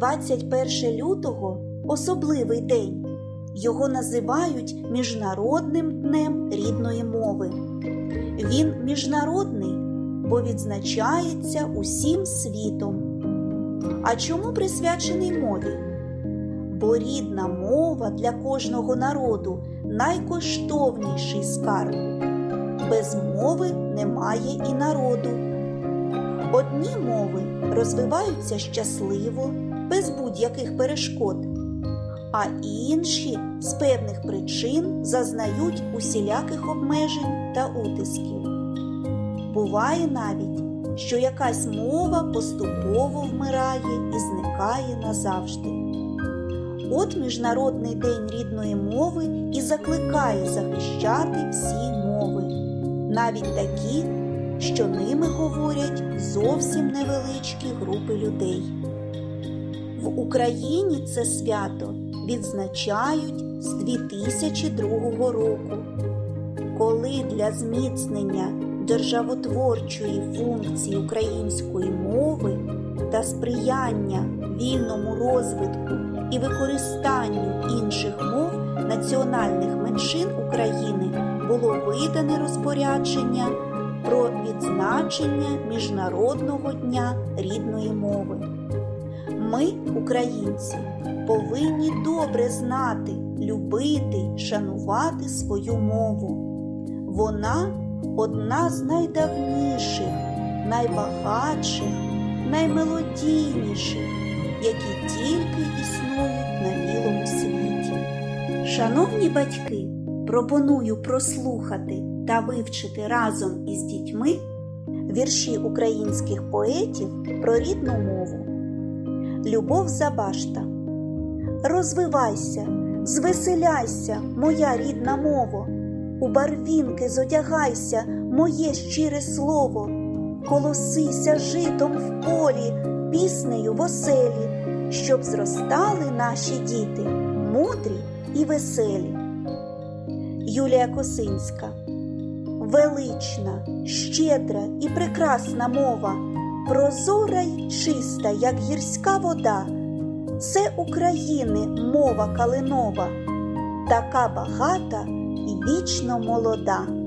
21 лютого особливий день. Його називають Міжнародним днем рідної мови. Він міжнародний, бо відзначається усім світом. А чому присвячений мові? Бо рідна мова для кожного народу найкоштовніший скарб. Без мови немає і народу. Одні мови розвиваються щасливо, без будь-яких перешкод, а інші з певних причин зазнають усіляких обмежень та утисків. Буває навіть, що якась мова поступово вмирає і зникає назавжди. От Міжнародний день рідної мови і закликає захищати всі мови, навіть такі, що ними говорять зовсім невеличкі групи людей. В Україні це свято відзначають з 2002 року, коли для зміцнення державотворчої функції української мови та сприяння вільному розвитку і використанню інших мов національних меншин України було видане розпорядження про відзначення Міжнародного дня рідної мови. Ми, українці, повинні добре знати, любити, шанувати свою мову. Вона одна з найдавніших, найбагатших, наймелодійніших, які тільки існують на білому світі. Шановні батьки, пропоную прослухати та вивчити разом із дітьми вірші українських поетів про рідну мову. Любов Забашта. Розвивайся, звеселяйся, моя рідна мова, у барвінки зодягайся, моє щире слово, колосися житом в полі, піснею в оселі, щоб зростали наші діти, мудрі і веселі. Юлія Косинська. Велична, щедра і прекрасна мова, прозора й чиста, як гірська вода. Це України мова калинова, така багата і вічно молода.